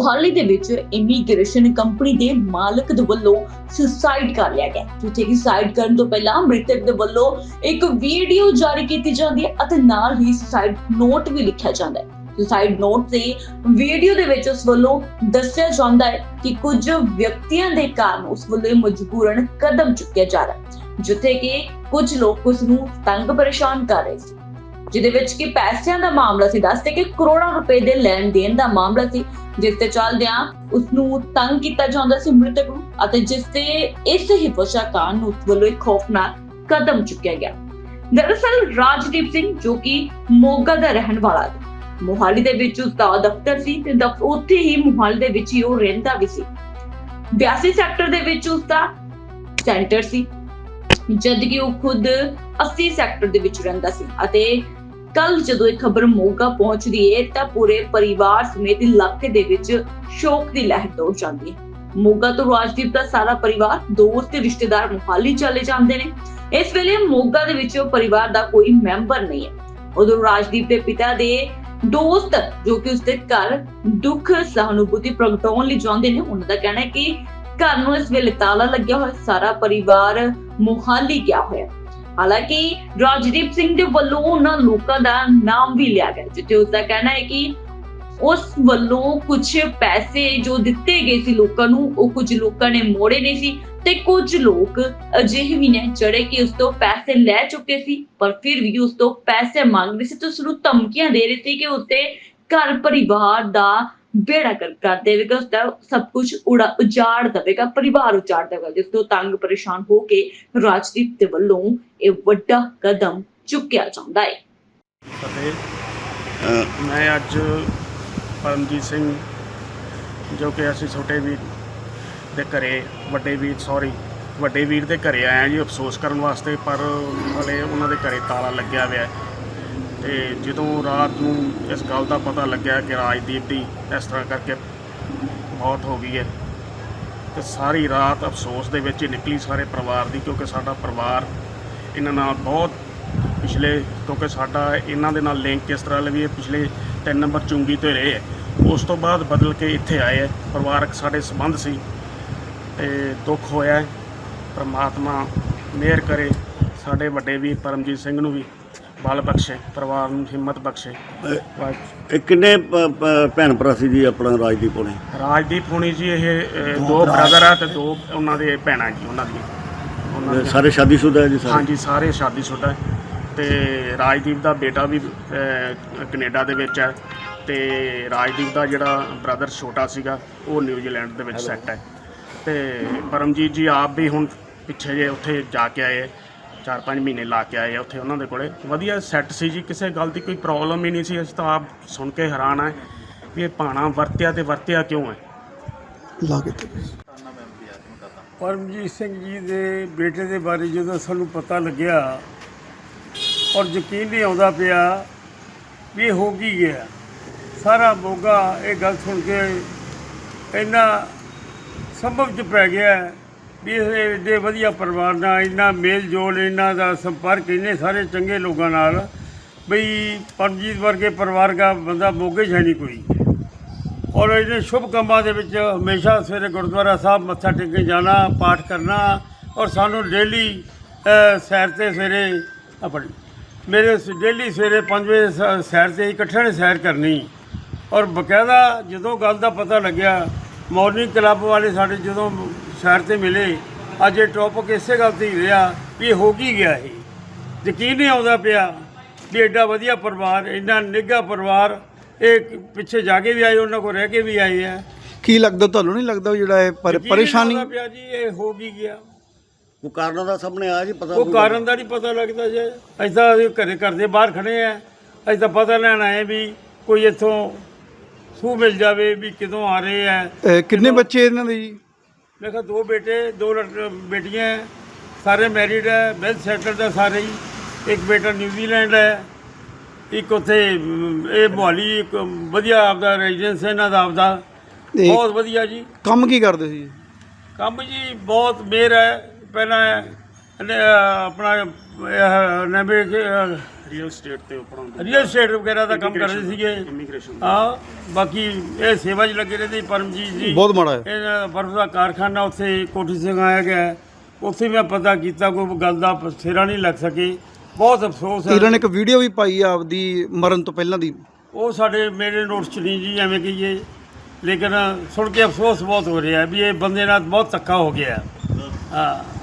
ਮੁਹਾਲੀ ਦੇ ਵਿੱਚ immigration company ਦੇ ਮਾਲਕ ਦੇ ਵੱਲੋਂ ਸੁਸਾਈਡ ਕਰ ਲਿਆ ਗਿਆ। ਜਿੱਥੇ ਕਿ ਸੁਸਾਈਡ ਕਰਨ ਤੋਂ ਪਹਿਲਾਂ ਮ੍ਰਿਤਕ ਦੇ ਵੱਲੋਂ ਇੱਕ ਵੀਡੀਓ ਜਾਰੀ ਕੀਤੀ ਜਾਂਦੀ ਹੈ ਅਤੇ ਨਾਲ ਹੀ ਸੁਸਾਈਡ ਨੋਟ ਵੀ ਲਿਖਿਆ ਜਾਂਦਾ ਹੈ। ਸੁਸਾਈਡ ਨੋਟ ਤੇ ਵੀਡੀਓ ਦੇ ਵਿੱਚ ਉਸ ਵੱਲੋਂ ਦੱਸਿਆ ਜਾਂਦਾ ਹੈ ਕਿ ਕੁਝ ਵਿਅਕਤੀਆਂ ਦੇ ਕਾਰਨ ਉਸ ਵੱਲੋਂ ਮਜਬੂਰਨ ਕਦਮ ਚੁੱਕਿਆ ਜਾ ਰਿਹਾ ਜਿੱਥੇ ਕਿ ਕੁਝ ਲੋਕ ਉਸ ਨੂੰ ਤੰਗ ਪਰੇਸ਼ਾਨ ਕਰ ਰਹੇ ਸੀ। ਜਿਹਦੇ ਵਿੱਚ ਕਿ ਪੈਸਿਆਂ ਦਾ ਮਾਮਲਾ ਸੀ ਦੱਸਦੇ ਕਿ ਕਰੋੜਾਂ ਰੁਪਏ ਦੇ ਲੈਣ ਦੇਣ ਦਾ ਮਾਮਲਾ ਸੀ, ਜਿਸ ਤੇ ਚੱਲਦਿਆਂ ਉਸ ਨੂੰ ਤੰਗ ਕੀਤਾ ਜਾਂਦਾ ਸੀ ਮ੍ਰਿਤਕ ਨੂੰ ਅਤੇ ਜਿਸ ਤੇ ਇਸ ਹੀ ਵਜ੍ਹਾ ਕਾਰਨ ਉਸ ਵੱਲੋਂ ਇੱਕ ਖੌਫਨਾਕ ਕਦਮ ਚੁੱਕਿਆ ਗਿਆ। ਦਰਅਸਲ ਰਾਜਦੀਪ ਸਿੰਘ ਜੋ ਕਿ ਮੋਗਾ ਦਾ ਰਹਿਣ ਵਾਲਾ ਸੀ, ਮੋਹਾਲੀ ਦੇ ਵਿੱਚ ਉਸ ਦਾ ਦਫ਼ਤਰ ਸੀ ਤੇ ਦਫ਼- ਉੱਥੇ ਹੀ ਮੋਹਾਲੀ ਦੇ ਵਿੱਚ ਹੀ ਉਹ ਰਹਿੰਦਾ ਵੀ ਸੀ। 82 ਸੈਕਟਰ ਦੇ ਵਿੱਚ ਉਸ ਦਾ ਸੈਂਟਰ ਸੀ ਜਦ ਕਿ ਉਹ ਖੁਦ 80 ਸੈਕਟਰ ਦੇ ਵਿੱਚ ਰਹਿੰਦਾ ਸੀ ਅਤੇ ਕੱਲ ਜਦੋਂ ਇਹ ਖਬਰ ਮੋਗਾ ਪਹੁੰਚਦੀ ਹੈ ਤਾਂ ਪੂਰੇ ਪਰਿਵਾਰ ਸਮੇਤ ਇਲਾਕੇ ਦੇ ਵਿੱਚ ਸ਼ੋਕ ਦੀ ਲਹਿਰ ਦੌੜ ਜਾਂਦੀ ਹੈ ਮੋਗਾ ਤੋਂ ਰਾਜਦੀਪ ਦਾ ਸਾਰਾ ਪਰਿਵਾਰ, ਦੋਸਤ ਤੇ ਰਿਸ਼ਤੇਦਾਰ ਮੁਹਾਲੀ ਚਲੇ ਜਾਂਦੇ ਨੇ। ਇਸ ਵੇਲੇ ਮੋਗਾ ਦੇ ਵਿੱਚ ਪਰਿਵਾਰ ਦਾ ਕੋਈ ਮੈਂਬਰ ਨਹੀਂ ਹੈ। ਉਦੋਂ ਰਾਜਦੀਪ ਦੇ ਪਿਤਾ ਦੇ ਦੋਸਤ, ਜੋ ਕਿ ਉਸਦੇ ਘਰ ਦੁੱਖ, ਸਹਾਨੁਭੂਤੀ ਪ੍ਰਗਟਾਉਣ ਲਈ ਜਾਂਦੇ ਨੇ, ਉਹਨਾਂ ਦਾ ਕਹਿਣਾ ਹੈ ਕਿ ਘਰ ਨੂੰ ਇਸ ਵੇਲੇ ਤਾਲਾ ਲੱਗਿਆ ਹੋਇਆ, ਸਾਰਾ ਪਰਿਵਾਰ ਮੁਹਾਲੀ ਗਿਆ ਹੋਇਆ। ਹਾਲਾਂਕਿ ਰਾਜਦੀਪ ਸਿੰਘ ਦੇ ਵੱਲੋਂ ਉਹਨਾਂ ਲੋਕਾਂ ਦਾ ਨਾਮ ਵੀ ਲਿਆ ਗਿਆ ਜਿੱਥੇ ਉਸ ਦਾ ਕਹਿਣਾ ਹੈ ਕਿ ਉਸ ਵੱਲੋਂ ਕੁਝ ਪੈਸੇ ਜੋ ਦਿੱਤੇ ਗਏ ਸੀ ਲੋਕਾਂ ਨੂੰ, ਉਹ ਕੁਝ ਲੋਕਾਂ ਨੇ ਮੋੜੇ ਨਹੀਂ ਸੀ ਤੇ ਕੁਝ ਲੋਕ ਅਜਿਹੇ ਵੀ ਨੇ ਜਿਹੜੇ ਕਿ ਉਸ ਤੋਂ ਪੈਸੇ ਲੈ ਚੁੱਕੇ ਸੀ, ਪਰ ਫਿਰ ਵੀ ਉਸ ਤੋਂ ਪੈਸੇ ਮੰਗ ਰਹੇ ਸੀ ਤੇ ਉਸ ਨੂੰ ਧਮਕੀਆਂ ਦੇ ਰਹੇ ਸੀ ਕਿ ਉਸਦੇ ਘਰ ਪਰਿਵਾਰ ਦਾ ਬੇੜਾ ਕਰ ਦੇਵੇਗਾ ਉਸ ਦਾ ਸਭ ਕੁਝ ਉੜਾ ਉਜਾੜ ਦੇਵੇਗਾ, ਪਰਿਵਾਰ ਉਜਾੜ ਦੇਵੇਗਾ, ਜਿਸ ਤੋਂ ਤੰਗ ਪਰੇਸ਼ਾਨ ਹੋ ਕੇ ਰਾਜਦੀਪ ਦੇ ਵੱਲੋਂ ਇਹ ਵੱਡਾ ਕਦਮ ਚੁੱਕਿਆ ਜਾਂਦਾ ਹੈ। ਮੈਂ ਅੱਜ ਪਰਮਜੀਤ ਸਿੰਘ, ਜੋ ਕਿ ਅਸੀਂ ਛੋਟੇ ਵੀਰ ਦੇ ਘਰੇ, ਵੱਡੇ ਵੀਰ ਸੌਰੀ ਵੱਡੇ ਵੀਰ ਦੇ ਘਰੇ ਆਇਆ ਜੀ ਅਫਸੋਸ ਕਰਨ ਵਾਸਤੇ, ਪਰ ਹਲੇ ਉਹਨਾਂ ਦੇ ਘਰੇ ਤਾਲਾ ਲੱਗਿਆ ਹੋਇਆ ਹੈ। ਤੇ ਜਦੋਂ ਰਾਤ ਨੂੰ ਇਸ ਗੱਲ ਦਾ ਪਤਾ ਲੱਗਿਆ ਕਿ ਰਾਜਦੀਪ ਦੀ ਇਸ ਤਰ੍ਹਾਂ ਕਰਕੇ ਮੌਤ ਹੋ ਗਈ ਹੈ, ਤੇ ਸਾਰੀ ਰਾਤ ਅਫਸੋਸ ਦੇ ਵਿੱਚ ਹੀ ਨਿਕਲੀ ਸਾਰੇ ਪਰਿਵਾਰ ਦੀ, ਕਿਉਂਕਿ ਸਾਡਾ ਪਰਿਵਾਰ ਇਹਨਾਂ ਨਾਲ ਬਹੁਤ ਪਿਛਲੇ, ਕਿਉਂਕਿ ਸਾਡਾ ਇਹਨਾਂ ਦੇ ਨਾਲ ਲਿੰਕ ਇਸ ਤਰ੍ਹਾਂ ਲਵੀ ਪਿਛਲੇ ਤਿੰਨ ਨੰਬਰ ਚੁੰਗੀ ਤੇ ਰਹੇ ਹੈ। ਉਸ ਤੋਂ ਬਾਅਦ ਬਦਲ ਕੇ ਇੱਥੇ ਆਏ ਹੈ, ਪਰਿਵਾਰਕ ਸਾਡੇ ਸੰਬੰਧ ਸੀ, ਤੇ ਦੁੱਖ ਹੋਇਆ ਪਰਮਾਤਮਾ ਮਿਹਰ ਕਰੇ, ਸਾਡੇ ਵੱਡੇ ਵੀਰ ਪਰਮਜੀਤ ਸਿੰਘ ਨੂੰ ਵੀ। ਬਲ ਬਖਸ਼ੇ ਪਰਿਵਾਰ ਨੂੰ ਹਿੰਮਤ ਬਖਸ਼ੇ। ਇਹ ਕਿੰਨੇ ਭੈਣ ਭਰਾ ਸੀ ਜੀ ਆਪਣਾ ਰਾਜਦੀਪ ਹੋਣੀ? ਰਾਜਦੀਪ ਹੋਣੀ ਜੀ ਇਹ ਦੋ ਬ੍ਰਦਰ ਆ ਤੇ ਦੋ ਉਹਨਾਂ ਦੇ ਭੈਣਾਂ ਜੀ ਉਹਨਾਂ ਦੀ। ਉਹਨਾਂ ਦੇ ਸਾਰੇ ਸ਼ਾਦੀशुदा ਹੈ ਜੀ ਸਾਰੇ? ਹਾਂਜੀ ਸਾਰੇ ਸ਼ਾਦੀशुदा ਹੈ। ਤੇ ਰਾਜਦੀਪ ਦਾ ਬੇਟਾ ਵੀ ਅਹ, ਕੈਨੇਡਾ ਦੇ ਵਿੱਚ ਹੈ। ਤੇ ਰਾਜਦੀਪ ਦਾ ਜਿਹੜਾ ਬ੍ਰਦਰ ਛੋਟਾ ਸੀਗਾ ਉਹ ਨਿਊਜ਼ੀਲੈਂਡ ਦੇ ਵਿੱਚ ਸੈੱਟ ਹੈ। ਤੇ ਪਰਮਜੀਤ ਜੀ ਆਪ ਵੀ ਹੁਣ ਪਿੱਛੇ ਜੇ ਉੱਥੇ ਜਾ ਕੇ ਆਏ। 4-5 ਮਹੀਨੇ ਲਾ ਕੇ ਆਏ ਆ ਉੱਥੇ ਉਹਨਾਂ ਦੇ ਕੋਲੇ। ਵਧੀਆ ਸੈੱਟ ਸੀ ਜੀ ਕਿਸੇ ਗੱਲ ਦੀ ਕੋਈ ਪ੍ਰੋਬਲਮ ਹੀ ਨਹੀਂ ਸੀ। ਅਸੀਂ ਤਾਂ ਆਪ ਸੁਣ ਕੇ ਹੈਰਾਨ ਆ ਵੀ ਇਹ ਪਾਣਾ ਵਰਤਿਆ ਤੇ ਵਰਤਿਆ ਕਿਉਂ ਹੈ? ਪਰਮਜੀਤ ਸਿੰਘ ਜੀ ਦੇ ਬੇਟੇ ਦੇ ਬਾਰੇ ਜਦੋਂ ਸਾਨੂੰ ਪਤਾ ਲੱਗਿਆ ਔਰ ਯਕੀਨ ਨਹੀਂ ਆਉਂਦਾ ਪਿਆ ਵੀ ਇਹ ਹੋ ਕੀ ਗਿਆ ਸਾਰਾ ਮੋਗਾ ਇਹ ਗੱਲ ਸੁਣ ਕੇ ਇੰਨਾ ਸੰਭਵ ਚ ਪੈ ਗਿਆ ਵੀ ਇਹ ਏਡੇ ਵਧੀਆ ਪਰਿਵਾਰ ਨਾਲ ਇੰਨਾ ਮੇਲ ਜੋਲ ਇਹਨਾਂ ਦਾ ਸੰਪਰਕ, ਇੰਨੇ ਸਾਰੇ ਚੰਗੇ ਲੋਕਾਂ ਨਾਲ ਬਈ ਪਰਮਜੀਤ ਵਰਗੇ ਪਰਿਵਾਰ ਦਾ ਬੰਦਾ ਮੋਗੇ 'ਚ ਹੈ ਨਹੀਂ ਕੋਈ। ਔਰ ਇਹਨੇ ਸ਼ੁਭ ਕੰਮਾਂ ਦੇ ਵਿੱਚ ਹਮੇਸ਼ਾ ਸਵੇਰੇ ਗੁਰਦੁਆਰਾ ਸਾਹਿਬ ਮੱਥਾ ਟੇਕ ਕੇ ਜਾਣਾ, ਪਾਠ ਕਰਨਾ ਔਰ ਸਾਨੂੰ ਡੇਲੀ ਸੈਰ ਤੇ ਸਵੇਰੇ ਆਪਣੀ, ਮੇਰੇ ਡੇਲੀ ਸਵੇਰੇ 5 ਵਜੇ ਸ- ਸੈਰ ਤੇ ਇਕੱਠਿਆਂ ਨੇ ਸੈਰ ਕਰਨੀ। ਔਰ ਬਕਾਇਦਾ ਜਦੋਂ ਗੱਲ ਦਾ ਪਤਾ ਲੱਗਿਆ ਮਾਰਨਿੰਗ ਕਲੱਬ ਵਾਲੇ ਸਾਡੇ ਜਦੋਂ ਸੈਰ ਤੇ ਮਿਲੇ ਅੱਜ ਇਹ ਟੌਪਿਕ ਇਸੇ ਗੱਲ ਤੇ ਹੀ ਰਿਹਾ ਵੀ ਇਹ ਹੋ ਕੀ ਗਿਆ ਇਹ। ਯਕੀਨ ਨਹੀਂ ਆਉਂਦਾ ਪਿਆ ਵੀ ਐਡਾ ਵਧੀਆ ਪਰਿਵਾਰ ਇੰਨਾ ਨਿੱਘਾ ਪਰਿਵਾਰ ਇਹ ਪਿੱਛੇ ਜਾ ਕੇ ਵੀ ਆਏ ਉਹਨਾਂ ਕੋਲ ਰਹਿ ਕੇ ਵੀ ਆਏ ਆ। ਕੀ ਲੱਗਦਾ ਤੁਹਾਨੂੰ ਨਹੀਂ ਲੱਗਦਾ ਜਿਹੜਾ ਇਹ ਪਰ- ਪਰੇਸ਼ਾਨੀ? ਆਉਂਦਾ ਪਿਆ ਜੀ ਇਹ ਹੋ ਕੀ ਗਿਆ। ਉਹ ਕਾਰਨਾਂ ਦਾ ਸਾਹਮਣੇ ਆਇਆ ਜੀ ਪਤਾ ਉਹ? ਕਾਰਨ ਦਾ ਨਹੀਂ ਪਤਾ ਲੱਗਦਾ ਜੇ। ਅਸੀਂ ਤਾਂ ਅਸੀਂ ਘਰੇ ਕਰਦੇ ਬਾਹਰ ਖੜੇ ਆ। ਅਸੀਂ ਤਾਂ ਪਤਾ ਲੈਣ ਆਏ ਵੀ ਕੋਈ ਇੱਥੋਂ ਸੂਹ ਮਿਲ ਜਾਵੇ ਵੀ ਕਿਦੋਂ ਆ ਰਹੇ ਆ। ਅਹ ਕਿੰਨੇ ਬੱਚੇ ਇਹਨਾਂ ਦੇ ਜੀ? ਮੈਂ ਕਿਹਾ ਦੋ ਬੇਟੇ ਦੋ ਬੇਟੀਆਂ ਹੈ, ਸਾਰੇ ਮੈਰਿਡ ਹੈ ਵੈਲ ਸੈਟਲਡ ਹੈ ਸਾਰੇ ਹੀ। ਇੱਕ ਬੇਟਾ ਨਿਊਜ਼ੀਲੈਂਡ ਹੈ ਇੱਕ ਉੱਥੇ ਇਹ ਮੋਹਾਲੀ ਇੱਕ ਵਧੀਆ ਆਪਦਾ ਰੈਜ਼ੀਡੈਂਸ ਹੈ ਇਹਨਾਂ ਦਾ ਆਪਦਾ। ਤੇ ਬਹੁਤ ਵਧੀਆ ਜੀ। ਕੰਮ ਕੀ ਕਰਦੇ ਸੀ? ਕੰਮ ਜੀ ਬਹੁਤ ਮਿਹਰ ਹੈ। ਪਹਿਲਾਂ ਇਹਨੇ, ਅਹ, ਆਪਣਾ ਇਹ ਨਵੇਂ ਰੀਅਲ ਸਟੇਟ ਤੇ ਪੜਾਉਂਦੇ ਰੀਅਲ ਸਟੇਟ ਵਗੈਰਾ ਦਾ ਕੰਮ ਕਰਦੇ ਸੀਗੇ। ਇਮੀਗ੍ਰੇਸ਼ਨ ਹਾਂ ਬਾਕੀ ਇਹ ਸੇਵਾ 'ਚ ਲੱਗੇ ਰਹਿੰਦੇ ਪਰਮਜੀਤ ਜੀ। ਬਹੁਤ ਮਾੜਾ ਹੈ। ਇਹਨਾਂ ਦਾ ਬਰਫ ਦਾ ਕਾਰਖਾਨਾ ਉੱਥੇ ਕੋਠੀ ਸਿੰਘ ਆਇਆ ਗਿਆ। ਉੱਥੇ ਮੈਂ ਪਤਾ ਕੀਤਾ ਕੋਈ ਗੱਲ ਦਾ ਸਿਰਾ ਨਹੀਂ ਲੱਗ ਸਕੇ। ਬਹੁਤ ਅਫਸੋਸ ਹੈ। ਇਹਨਾਂ ਨੇ ਇੱਕ ਵੀਡੀਓ ਵੀ ਪਾਈ ਆ ਆਪਦੀ ਮਰਨ ਤੋਂ ਪਹਿਲਾਂ ਦੀ। ਉਹ ਸਾਡੇ ਮੇਰੇ ਨੋਟਸ 'ਚ ਨਹੀਂ ਜੀ ਐਵੇਂ ਕਹੀਏ। ਲੇਕਿਨ ਸੁਣ ਕੇ ਅਫਸੋਸ ਬਹੁਤ ਹੋ ਰਿਹਾ ਵੀ ਇਹ ਬੰਦੇ ਨਾਲ ਬਹੁਤ ਧੱਕਾ ਹੋ ਗਿਆ। ਹਾਂ।